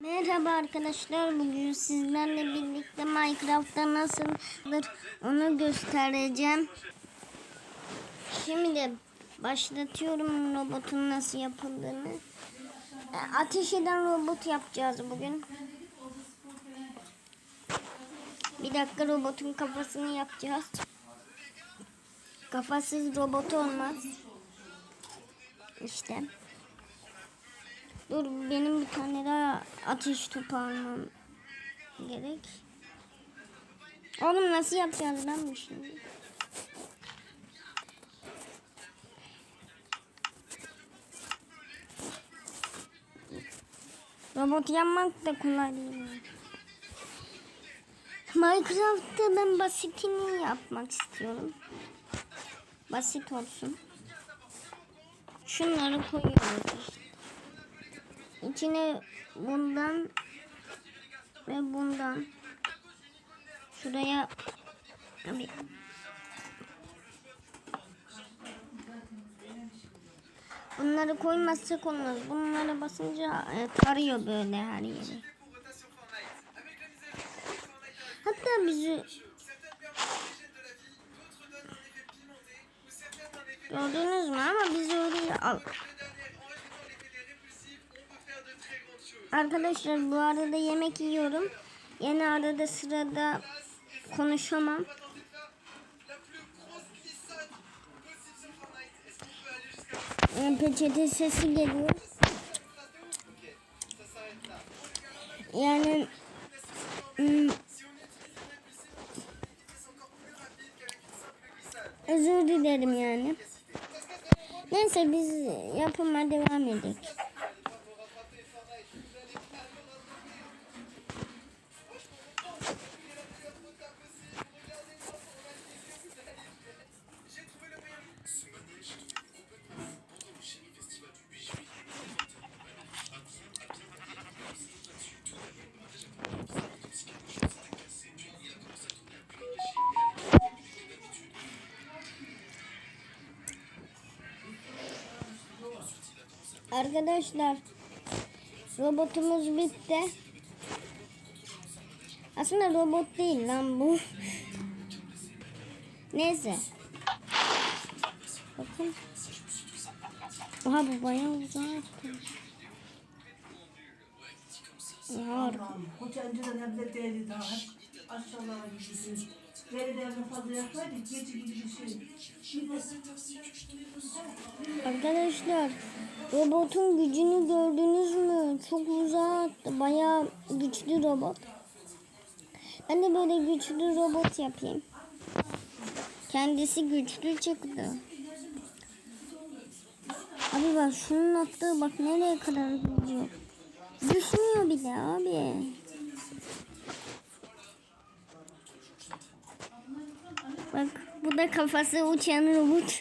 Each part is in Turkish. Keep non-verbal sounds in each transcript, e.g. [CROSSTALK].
Merhaba arkadaşlar. Bugün sizlerle birlikte Minecraft'ta nasıldır onu göstereceğim. Şimdi başlatıyorum robotun nasıl yapıldığını. E, Ateş eden robot yapacağız bugün. Bir dakika robotun kafasını yapacağız. Kafasız robot olmaz. İşte. Dur benim bir tane daha ateş topu almam gerek. Oğlum nasıl yapacağız lan bu şimdi? Robot yapmak da kolay değil. Minecraft'ta ben basitini yapmak istiyorum. Basit olsun. Şunları koyuyoruz. İçine bundan ve bundan şuraya bir Bunları koymazsak olmaz. Bunlara basınca e, tarıyor böyle her yeri. Hatta bizi gördünüz mü ama biz oraya al. Arkadaşlar bu arada yemek yiyorum. Yeni arada sırada konuşamam. Ee, Peçete sesi geliyor. Yani hmm, özür dilerim yani. Neyse biz yapıma devam edelim. Arkadaşlar robotumuz bitti. Aslında robot değil lan bu. Neyse. Bakın. Oha bu bayağı uzak. Harika. Koca önceden evde değildi daha. Aşağılara gidiyorsun. Şey. Arkadaşlar robotun gücünü gördünüz mü? Çok uzak. Bayağı güçlü robot. Ben de böyle güçlü robot yapayım. Kendisi güçlü çıktı. Abi bak şunun attığı bak nereye kadar gidiyor. Düşmüyor bile abi. Bak bu da kafası uçan robot.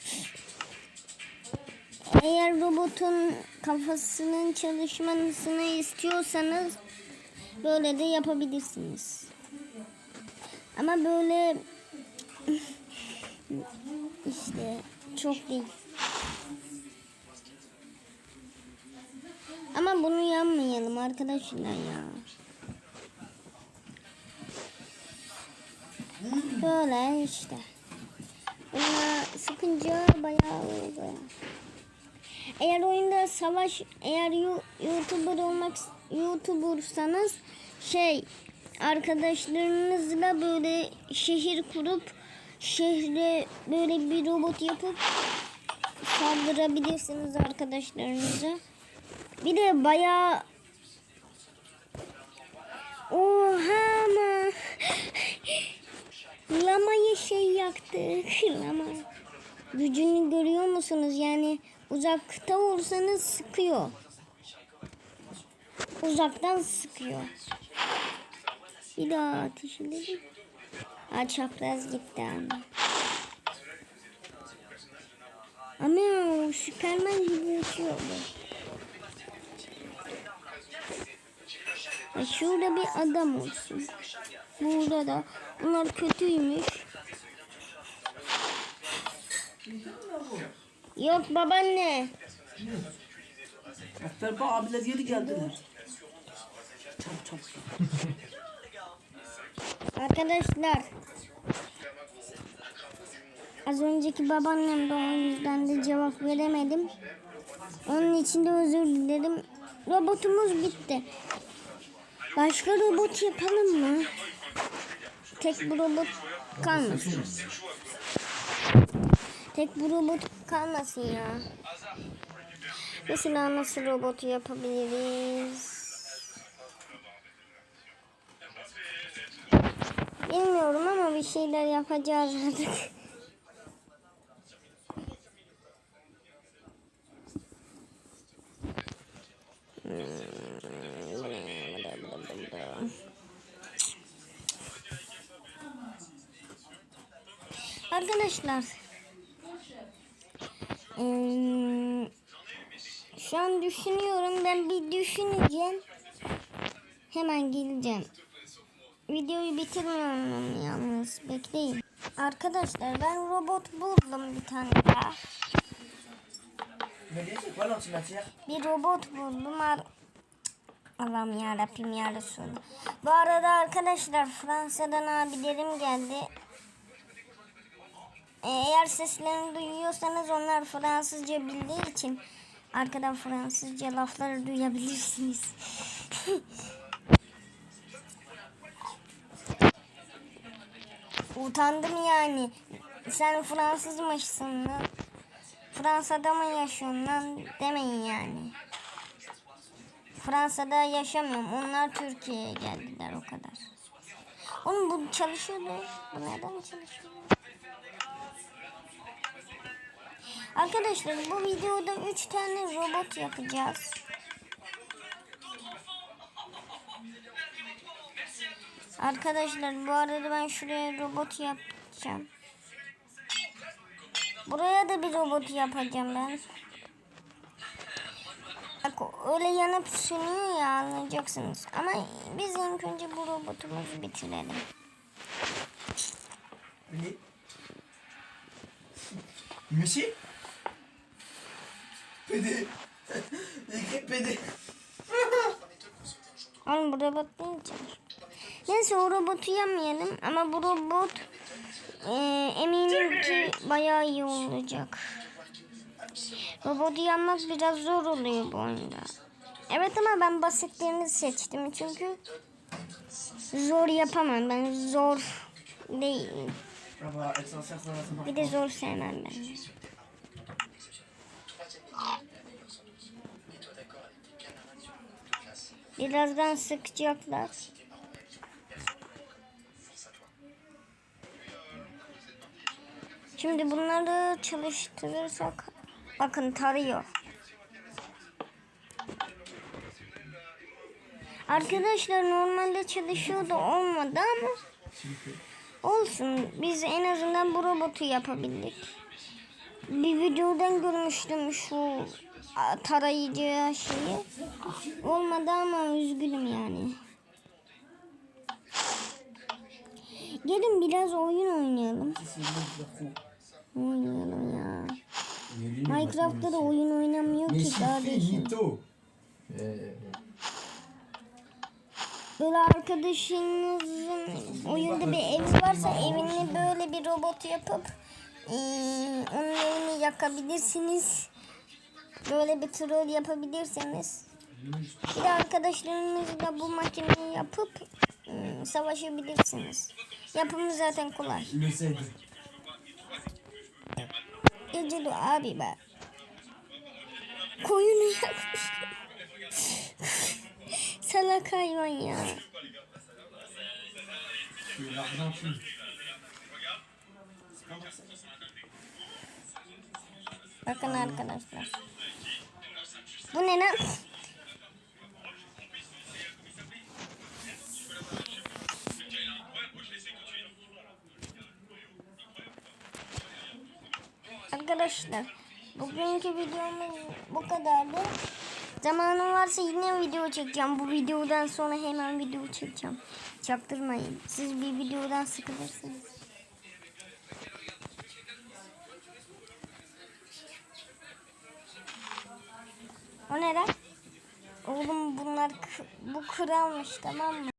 Eğer robotun kafasının çalışmasını istiyorsanız böyle de yapabilirsiniz. Ama böyle [LAUGHS] işte çok değil. Ama bunu yanmayalım arkadaşlar ya. Böyle işte. Buna sıkınca bayağı oldu. Eğer oyunda savaş, eğer YouTuber olmak, YouTubersanız şey arkadaşlarınızla böyle şehir kurup şehre böyle bir robot yapıp saldırabilirsiniz arkadaşlarınıza. Bir de bayağı Oha ama Lama'yı şey yaktı. Lama. Gücünü görüyor musunuz? Yani uzakta olsanız sıkıyor. Uzaktan sıkıyor. Bir daha ateş edelim. Ha çapraz gitti anne. Ama o Süperman gibi uçuyor bu. Ya Şurada bir adam olsun. Burada da. Bunlar kötüymüş. Yok babaanne. Efter abiler yeni geldiler. Çabuk çabuk. Arkadaşlar. Az önceki babaannem de o yüzden de cevap veremedim. Onun için de özür dilerim. Robotumuz bitti. Başka robot yapalım mı? Tek bu robot kalmasın. Tek bu robot kalmasın ya. Mesela nasıl robotu yapabiliriz? Bilmiyorum ama bir şeyler yapacağız artık. Arkadaşlar. Eee, şu an düşünüyorum. Ben bir düşüneceğim. Hemen geleceğim. Videoyu bitirmiyorum yalnız. Bekleyin. Arkadaşlar ben robot buldum bir tane daha. Bir robot buldum. Allah'ım ya Rabbim ya Resulallah. Bu arada arkadaşlar Fransa'dan abilerim geldi. Eğer seslerini duyuyorsanız onlar Fransızca bildiği için arkadan Fransızca lafları duyabilirsiniz. [LAUGHS] Utandım yani. Sen Fransızmışsın lan. Fransa'da mı yaşıyorsun lan demeyin yani. Fransa'da yaşamıyorum. Onlar Türkiye'ye geldiler o kadar. Oğlum bu çalışıyordu. Bu neden çalışıyor? Arkadaşlar bu videoda 3 tane robot yapacağız. Arkadaşlar bu arada ben şuraya robot yapacağım. Buraya da bir robot yapacağım ben. Bak öyle yanıp sönüyor ya anlayacaksınız. Ama biz ilk önce bu robotumuzu bitirelim. Ne? Pedi. İki pedi. Oğlum bu robot çalışıyor. Neyse o robotu yapmayalım ama bu robot e, eminim ki bayağı iyi olacak. Robotu yapmak biraz zor oluyor bu oyunda. Evet ama ben basitlerini seçtim çünkü zor yapamam ben zor değil. Ama Bir de zor sevmem ben. Birazdan sıkacaklar. Şimdi bunları çalıştırırsak bakın tarıyor. Arkadaşlar normalde çalışıyordu olmadı ama olsun biz en azından bu robotu yapabildik. Bir videodan görmüştüm şu tarayıcı şeyi. Olmadı ama üzgünüm yani. Gelin biraz oyun oynayalım. Oynayalım ya. Minecraft'ta da oyun oynamıyor ki kardeşim. Böyle arkadaşınızın oyunda bir evi varsa evini böyle bir robot yapıp onun evini yakabilirsiniz. Böyle bir troll yapabilirsiniz. Bir de arkadaşlarınızla bu makineyi yapıp eee, savaşabilirsiniz. Yapımı zaten kolay. Geceli abi be. Koyunu yakmış. [LAUGHS] Salak hayvan ya. Bakın arkadaşlar. Bu ne lan? Arkadaşlar bugünkü videomuz bu kadardı. Zamanım varsa yine video çekeceğim. Bu videodan sonra hemen video çekeceğim. Çaktırmayın. Siz bir videodan sıkılırsınız. O ne lan? Oğlum bunlar bu kralmış tamam mı?